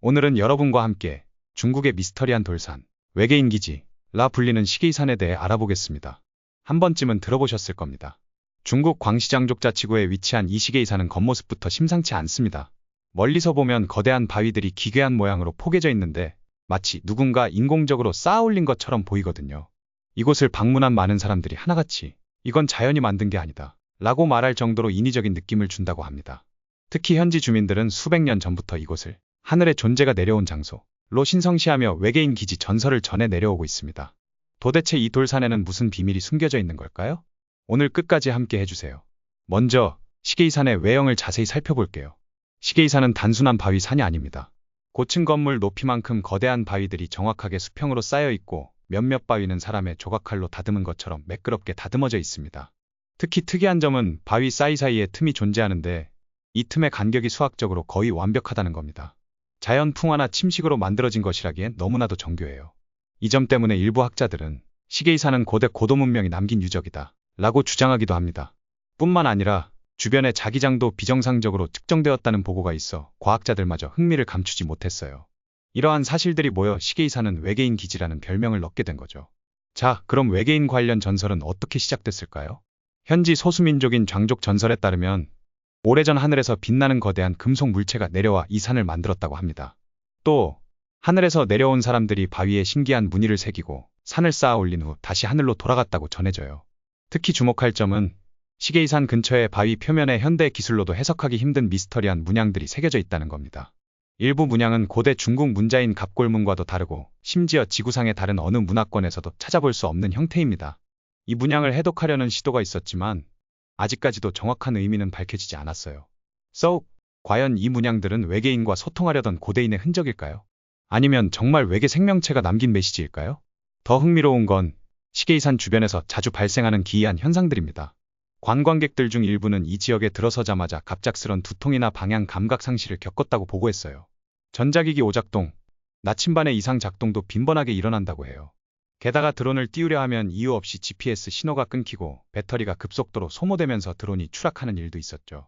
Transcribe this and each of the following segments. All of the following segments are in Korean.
오늘은 여러분과 함께 중국의 미스터리한 돌산, 외계인 기지, 라 불리는 시계이산에 대해 알아보겠습니다. 한 번쯤은 들어보셨을 겁니다. 중국 광시장족 자치구에 위치한 이 시계이산은 겉모습부터 심상치 않습니다. 멀리서 보면 거대한 바위들이 기괴한 모양으로 포개져 있는데 마치 누군가 인공적으로 쌓아 올린 것처럼 보이거든요. 이곳을 방문한 많은 사람들이 하나같이 이건 자연이 만든 게 아니다. 라고 말할 정도로 인위적인 느낌을 준다고 합니다. 특히 현지 주민들은 수백 년 전부터 이곳을 하늘의 존재가 내려온 장소로 신성시하며 외계인 기지 전설을 전해 내려오고 있습니다. 도대체 이 돌산에는 무슨 비밀이 숨겨져 있는 걸까요? 오늘 끝까지 함께 해주세요. 먼저 시계이산의 외형을 자세히 살펴볼게요. 시계이산은 단순한 바위 산이 아닙니다. 고층 건물 높이만큼 거대한 바위들이 정확하게 수평으로 쌓여 있고 몇몇 바위는 사람의 조각칼로 다듬은 것처럼 매끄럽게 다듬어져 있습니다. 특히 특이한 점은 바위 사이사이에 틈이 존재하는데 이 틈의 간격이 수학적으로 거의 완벽하다는 겁니다. 자연 풍화나 침식으로 만들어진 것이라기엔 너무나도 정교해요. 이 점 때문에 일부 학자들은 시계이산은 고대 고도 문명이 남긴 유적이다 라고 주장하기도 합니다. 뿐만 아니라 주변의 자기장도 비정상적으로 측정되었다는 보고가 있어 과학자들마저 흥미를 감추지 못했어요. 이러한 사실들이 모여 시계이산은 외계인 기지라는 별명을 얻게 된 거죠. 자, 그럼 외계인 관련 전설은 어떻게 시작됐을까요? 현지 소수민족인 장족 전설에 따르면 오래전 하늘에서 빛나는 거대한 금속 물체가 내려와 이 산을 만들었다고 합니다. 또 하늘에서 내려온 사람들이 바위에 신기한 무늬를 새기고 산을 쌓아 올린 후 다시 하늘로 돌아갔다고 전해져요. 특히 주목할 점은 시계이산 근처의 바위 표면에 현대 기술로도 해석하기 힘든 미스터리한 문양들이 새겨져 있다는 겁니다. 일부 문양은 고대 중국 문자인 갑골문과도 다르고 심지어 지구상의 다른 어느 문화권에서도 찾아볼 수 없는 형태입니다. 이 문양을 해독하려는 시도가 있었지만 아직까지도 정확한 의미는 밝혀지지 않았어요. 썩, 과연 이 문양들은 외계인과 소통하려던 고대인의 흔적일까요? 아니면 정말 외계 생명체가 남긴 메시지일까요? 더 흥미로운 건 시계이산 주변에서 자주 발생하는 기이한 현상들입니다. 관광객들 중 일부는 이 지역에 들어서자마자 갑작스런 두통이나 방향 감각 상실을 겪었다고 보고했어요. 전자기기 오작동, 나침반의 이상 작동도 빈번하게 일어난다고 해요. 게다가 드론을 띄우려 하면 이유 없이 GPS 신호가 끊기고 배터리가 급속도로 소모되면서 드론이 추락하는 일도 있었죠.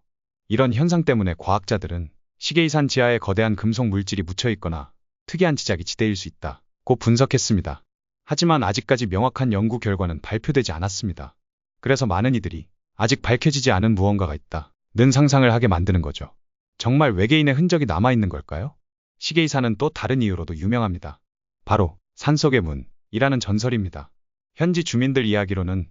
이런 현상 때문에 과학자들은 시계이산 지하에 거대한 금속 물질이 묻혀 있거나 특이한 지작이 지대일 수 있다. 고 분석했습니다. 하지만 아직까지 명확한 연구 결과는 발표되지 않았습니다. 그래서 많은 이들이 아직 밝혀지지 않은 무언가가 있다. 는 상상을 하게 만드는 거죠. 정말 외계인의 흔적이 남아있는 걸까요? 시계이산은 또 다른 이유로도 유명합니다. 바로 산속의 문 이라는 전설입니다. 현지 주민들 이야기로는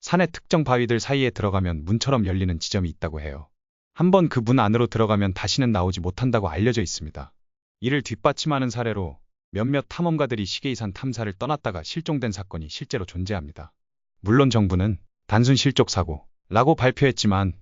산의 특정 바위들 사이에 들어가면 문처럼 열리는 지점이 있다고 해요. 한번 그 문 안으로 들어가면 다시는 나오지 못한다고 알려져 있습니다. 이를 뒷받침하는 사례로 몇몇 탐험가들이 시계이산 탐사를 떠났다가 실종된 사건이 실제로 존재합니다. 물론 정부는 단순 실족 사고 라고 발표했지만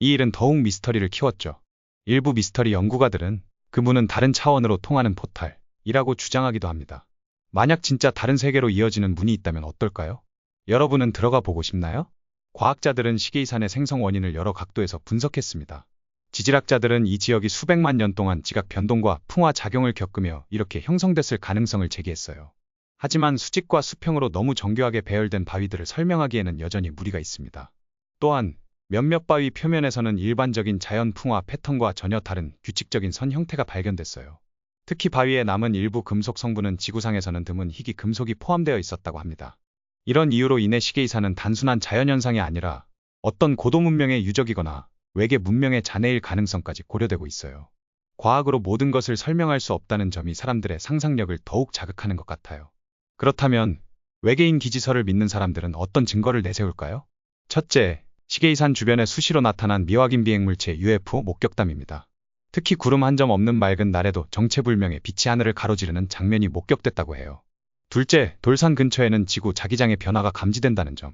이 일은 더욱 미스터리를 키웠죠. 일부 미스터리 연구가들은 그 문은 다른 차원으로 통하는 포탈이라고 주장하기도 합니다. 만약 진짜 다른 세계로 이어지는 문이 있다면 어떨까요? 여러분은 들어가 보고 싶나요? 과학자들은 시계이산의 생성 원인을 여러 각도에서 분석했습니다. 지질학자들은 이 지역이 수백만 년 동안 지각 변동과 풍화 작용을 겪으며 이렇게 형성됐을 가능성을 제기했어요. 하지만 수직과 수평으로 너무 정교하게 배열된 바위들을 설명하기에는 여전히 무리가 있습니다. 또한 몇몇 바위 표면에서는 일반적인 자연 풍화 패턴과 전혀 다른 규칙적인 선 형태가 발견됐어요. 특히 바위에 남은 일부 금속 성분은 지구상에서는 드문 희귀 금속이 포함되어 있었다고 합니다. 이런 이유로 인해 시계이산은 단순한 자연현상이 아니라 어떤 고도 문명의 유적이거나 외계 문명의 잔해일 가능성까지 고려되고 있어요. 과학으로 모든 것을 설명할 수 없다는 점이 사람들의 상상력을 더욱 자극하는 것 같아요. 그렇다면 외계인 기지설을 믿는 사람들은 어떤 증거를 내세울까요? 첫째, 시계이산 주변에 수시로 나타난 미확인 비행물체 UFO 목격담입니다. 특히 구름 한 점 없는 맑은 날에도 정체불명의 빛이 하늘을 가로지르는 장면이 목격됐다고 해요. 둘째, 돌산 근처에는 지구 자기장의 변화가 감지된다는 점.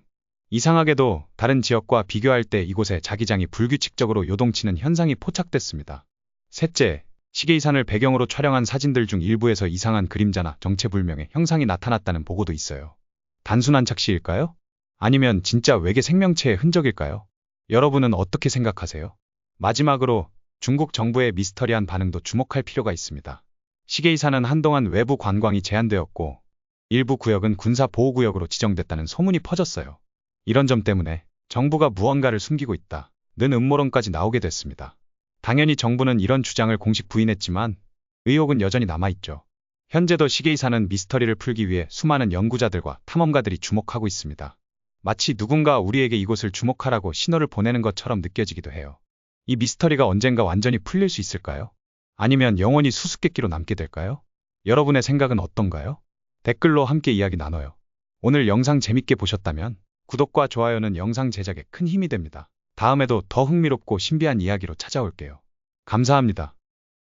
이상하게도 다른 지역과 비교할 때 이곳에 자기장이 불규칙적으로 요동치는 현상이 포착됐습니다. 셋째, 시계이산을 배경으로 촬영한 사진들 중 일부에서 이상한 그림자나 정체불명의 형상이 나타났다는 보고도 있어요. 단순한 착시일까요? 아니면 진짜 외계 생명체의 흔적일까요? 여러분은 어떻게 생각하세요? 마지막으로 중국 정부의 미스터리한 반응도 주목할 필요가 있습니다. 시계이산은 한동안 외부 관광이 제한되었고 일부 구역은 군사 보호구역으로 지정됐다는 소문이 퍼졌어요. 이런 점 때문에 정부가 무언가를 숨기고 있다. 는 음모론까지 나오게 됐습니다. 당연히 정부는 이런 주장을 공식 부인했지만 의혹은 여전히 남아있죠. 현재도 시계이사는 미스터리를 풀기 위해 수많은 연구자들과 탐험가들이 주목하고 있습니다. 마치 누군가 우리에게 이곳을 주목하라고 신호를 보내는 것처럼 느껴지기도 해요. 이 미스터리가 언젠가 완전히 풀릴 수 있을까요? 아니면 영원히 수수께끼로 남게 될까요? 여러분의 생각은 어떤가요? 댓글로 함께 이야기 나눠요. 오늘 영상 재밌게 보셨다면 구독과 좋아요는 영상 제작에 큰 힘이 됩니다. 다음에도 더 흥미롭고 신비한 이야기로 찾아올게요. 감사합니다.